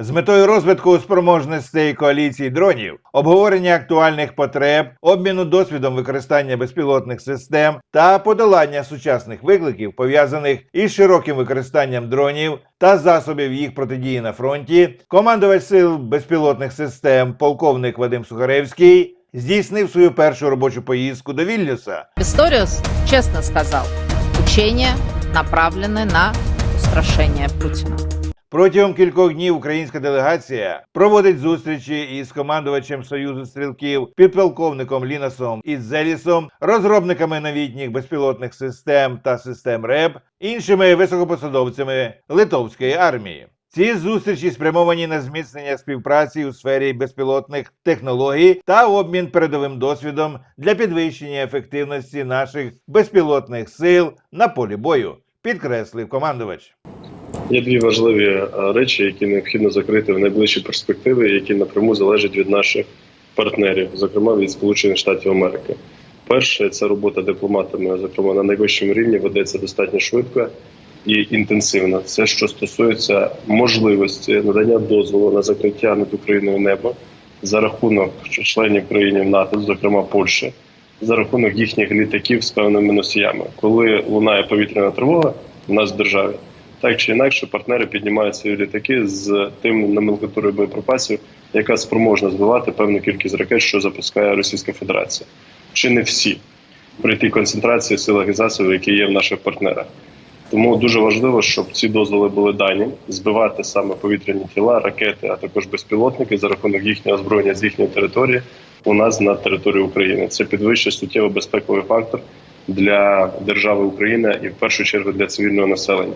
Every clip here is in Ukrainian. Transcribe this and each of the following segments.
з метою розвитку спроможностей коаліції дронів, обговорення актуальних потреб, обміну досвідом використання безпілотних систем та подолання сучасних викликів, пов'язаних із широким використанням дронів та засобів їх протидії на фронті, командувач сил безпілотних систем, полковник Вадим Сухаревський. Здійснив свою першу робочу поїздку до Вільнюса, Писториус честно сказал, учения направлены на устрашение Путина. Протягом кількох днів українська делегація проводить зустрічі із командувачем Союзу стрілків, підполковником Лінасом Іззелісом, розробниками новітніх безпілотних систем та систем РЕБ, іншими високопосадовцями литовської армії. Ці зустрічі спрямовані на зміцнення співпраці у сфері безпілотних технологій та обмін передовим досвідом для підвищення ефективності наших безпілотних сил на полі бою, підкреслив командувач. Є дві важливі е, речі, які необхідно закрити в найближчій перспективі, які напряму залежать від наших партнерів, зокрема від Сполучених Штатів Америки. Перше це робота дипломатами, зокрема на найвищому рівні, ведеться достатньо швидко і інтенсивно. Це що стосується можливості надання дозволу на закриття над Україною неба за рахунок членів країн НАТО, зокрема Польщі, за рахунок їхніх літаків з певними носіями. Коли лунає повітряна тривога в нас в державі, так чи інакше партнери піднімають свої літаки з тим номенклатурою боєприпасів, яка спроможна збивати певну кількість ракет, що запускає Російська Федерація. Чи не всі при тій концентрації силах і засобів, які є в наших партнерах. Тому дуже важливо, щоб ці дозволи були дані збивати саме повітряні тіла, ракети, а також безпілотники за рахунок їхнього озброєння з їхньої території у нас на території України. Це підвищує суттєво безпековий фактор для держави Україна і в першу чергу для цивільного населення.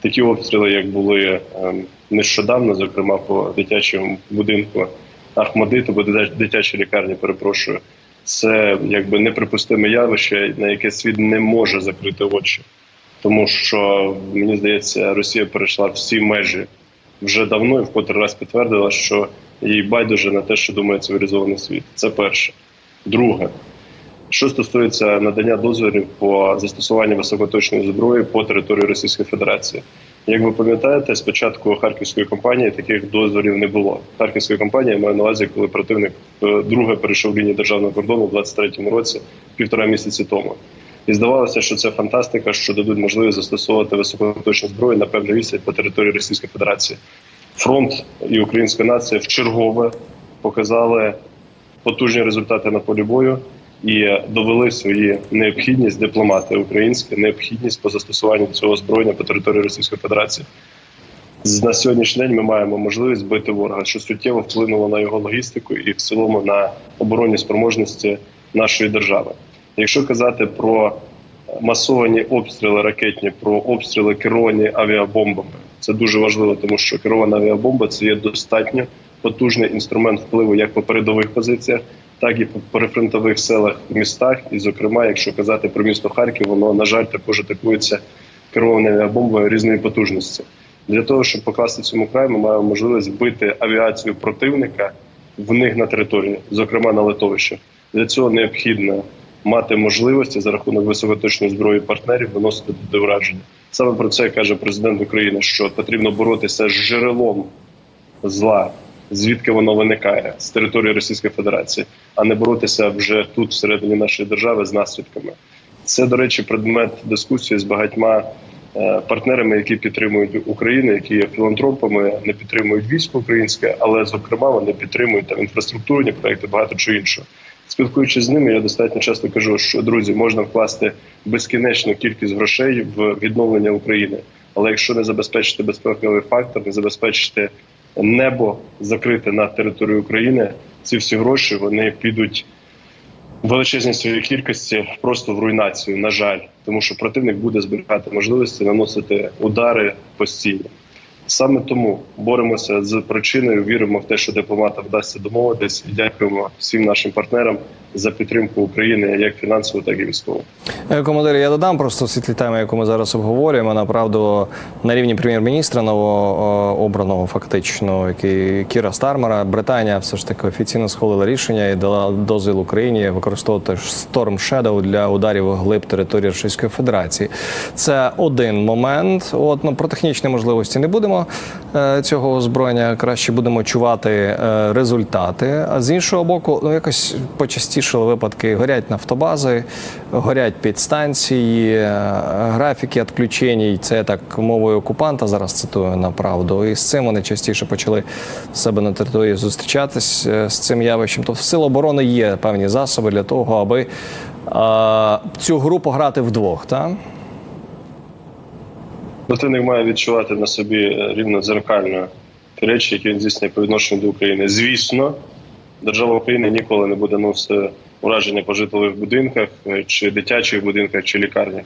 Такі обстріли, як були ем, нещодавно, зокрема по дитячому будинку Ахмадиту, бо дитя- дитячій лікарні, перепрошую, це якби неприпустиме явище, на яке світ не може закрити очі, тому що мені здається, Росія перейшла всі межі вже давно і вкотре раз підтвердила, що їй байдуже на те, що думає цивілізований світ. Це перше. Друге, що стосується надання дозволів по застосуванню високоточної зброї по території Російської Федерації. Як ви пам'ятаєте, спочатку харківської кампанії таких дозволів не було. Харківська кампанія я маю на увазі, коли противник е, друге перейшов лінію державного кордону в 23-му році, півтора місяці тому. І здавалося, що це фантастика, що дадуть можливість застосовувати високоточну зброю на певну відстань по території Російської Федерації. Фронт і українська нація вчергове показали потужні результати на полі бою і довели свої необхідність дипломати українські, необхідність по застосуванню цього озброєння по території Російської Федерації. На сьогоднішній день ми маємо можливість бити ворога, що суттєво вплинуло на його логістику і в цілому на оборонні спроможності нашої держави. Якщо казати про масовані обстріли ракетні, про обстріли керовані авіабомбами, це дуже важливо, тому що керована авіабомба це є достатньо потужний інструмент впливу як по передових позиціях, так і по перифронтових селах в містах. І, зокрема, якщо казати про місто Харків, воно на жаль також атакується керованою авіабомбою різної потужності. Для того щоб покласти цьому край, ми маємо можливість бити авіацію противника в них на території, зокрема на литовищах. Для цього необхідно мати можливості за рахунок високоточної зброї партнерів виносити туди враження. Саме про це каже президент України, що потрібно боротися з джерелом зла, звідки воно виникає з території Російської Федерації, а не боротися вже тут, всередині нашої держави, з наслідками. Це, до речі, предмет дискусії з багатьма е, партнерами, які підтримують Україну, які є філантропами, не підтримують військо українське, але зокрема вони підтримують там інфраструктурні проекти, багато чого іншого. Спілкуючись з ними, я достатньо часто кажу, що друзі, можна вкласти безкінечну кількість грошей в відновлення України. Але якщо не забезпечити безпековий фактор, не забезпечити небо закрите на території України, ці всі гроші вони підуть в величезній своїй кількості просто в руйнацію. На жаль, тому що противник буде зберігати можливості наносити удари постійно. Саме тому боремося з причиною, віримо в те, що дипломатам вдасться домовитись. І дякуємо всім нашим партнерам за підтримку України як фінансово, так і військово. Е, Командир, я додам просто світлі теми, яку ми зараз обговорюємо. Направду на рівні прем'єр-міністра новообраного фактично, який Кіра Стармера, Британія все ж таки офіційно схвалила рішення і дала дозвіл Україні використовувати Storm Shadow для ударів глиб території Російської Федерації. Це один момент. От ну про технічні можливості не будемо е, цього озброєння, краще будемо чувати е, результати. А з іншого боку, ну якось почастішали випадки. Горять нафтобази, горять підстанції, е, графіки відключень. Це так мовою окупанта зараз цитую на правду. І з цим вони частіше почали себе на території зустрічатись з цим явищем. Тобто в сил оборони є певні засоби для того, аби цю групу грати вдвох. Так? Противник має відчувати на собі е, рівно дзеркально ті речі, які він здійснює по відношенню до України. Звісно, держава України ніколи не буде носити ураження по житлових будинках, е, чи дитячих будинках, чи лікарнях.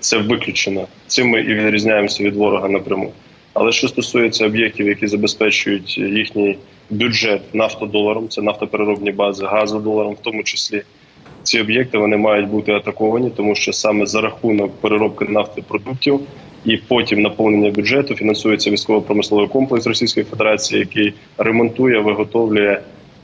Це виключено. Цим ми і відрізняємося від ворога напряму. Але що стосується об'єктів, які забезпечують їхній бюджет нафтодоларом, це нафтопереробні бази, газодоларом, в тому числі ці об'єкти вони мають бути атаковані, тому що саме за рахунок переробки нафтопродуктів і потім наповнення бюджету фінансується військово-промисловий комплекс Російської Федерації, який ремонтує, виготовлює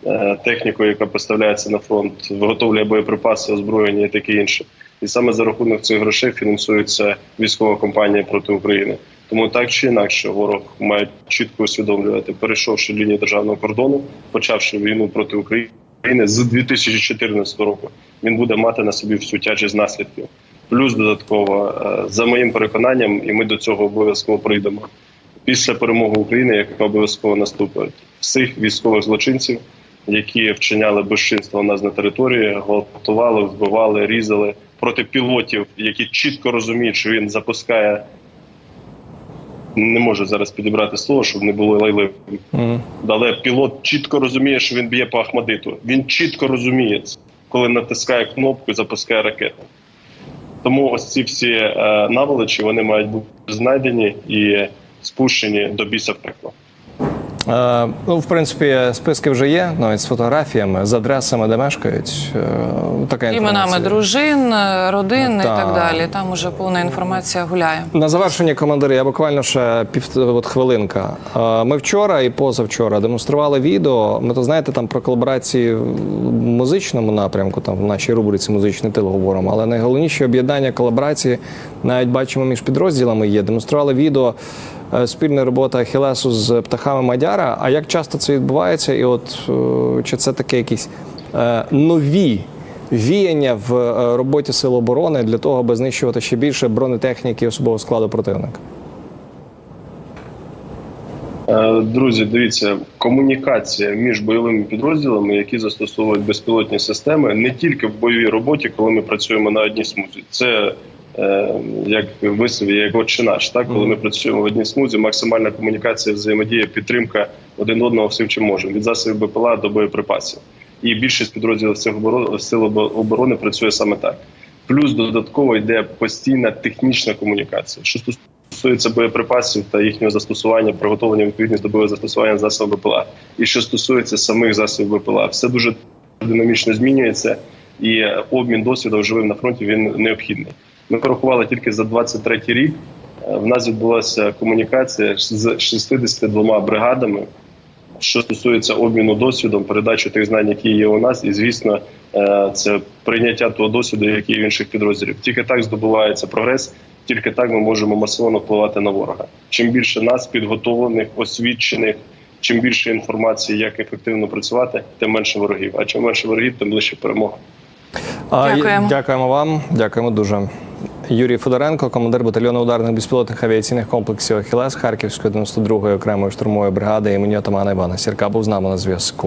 е, техніку, яка поставляється на фронт, виготовлює боєприпаси, озброєння і таке інше. І саме за рахунок цих грошей фінансується військова кампанія проти України. Тому так чи інакше, ворог має чітко усвідомлювати, перейшовши лінію державного кордону, почавши війну проти України з 2014 року, він буде мати на собі всю тяжість наслідків. Плюс додатково, е, за моїм переконанням, і ми до цього обов'язково прийдемо. Після перемоги України, яка обов'язково наступить, всіх військових злочинців, які вчиняли безчинство у нас на території, гвалтували, вбивали, різали проти пілотів, які чітко розуміють, що він запускає. Не можу зараз підібрати слово, щоб не було лайливим. Мгм. Але пілот чітко розуміє, що він б'є по Ахмадиту. Він чітко розуміє, коли натискає кнопку і запускає ракету. Тому ось ці всі е, наволочі вони мають бути знайдені і спущені до біса в пекло. Е, ну, в принципі, списки вже є, навіть з фотографіями, з адресами, де мешкають. Е, така інформація. Іменами дружин, е, родин і Так. далі. Там уже повна інформація гуляє. На завершення, командири, я буквально ще пів от хвилинка. Ми вчора і позавчора демонстрували відео. Ми то знаєте, там про колаборації в музичному напрямку, там в нашій рубриці музичний тил говоримо. Але найголовніше об'єднання колаборації навіть бачимо між підрозділами є. Демонстрували відео. Е, Спільна робота Ахілесу з птахами Мадяра. А як часто це відбувається? І от е, чи це таке якісь е, нові віяння в роботі Сил оборони для того, аби знищувати ще більше бронетехніки особового складу противника? Друзі, дивіться, комунікація між бойовими підрозділами, які застосовують безпілотні системи, не тільки в бойовій роботі, коли ми працюємо на одній смузі. Це як вислові, як отче наш, так коли ми працюємо в одній смузі, максимальна комунікація, взаємодія, підтримка один одного всім, чим можемо, від засобів БПЛА до боєприпасів. І більшість підрозділів сил оборони, сил оборони працює саме так. Плюс додатково йде постійна технічна комунікація. Що стосується боєприпасів та їхнього застосування, приготовлення відповідність до бойового застосування засобів БПЛА. І що стосується самих засобів БПЛА, все дуже динамічно змінюється, і е, обмін досвідом живим на фронті він необхідний. Ми порахували тільки за 23 рік. е, В нас відбулася комунікація з 62 бригадами. Що стосується обміну досвідом, передачі тих знань, які є у нас, і звісно, е, це прийняття того досвіду, який є в інших підрозділів. Тільки так здобувається прогрес, тільки так ми можемо масово впливати на ворога. Чим більше нас підготовлених, освічених, чим більше інформації, як ефективно працювати, тим менше ворогів. А чим менше ворогів, тим ближче перемога. Дякуємо. Дякуємо вам. Дякуємо дуже. Юрій Федоренко, командир батальйону ударних безпілотних авіаційних комплексів Ахілес Харківської 92-ї окремої штурмової бригади імені отамана Івана Сірка був з нами на зв'язку.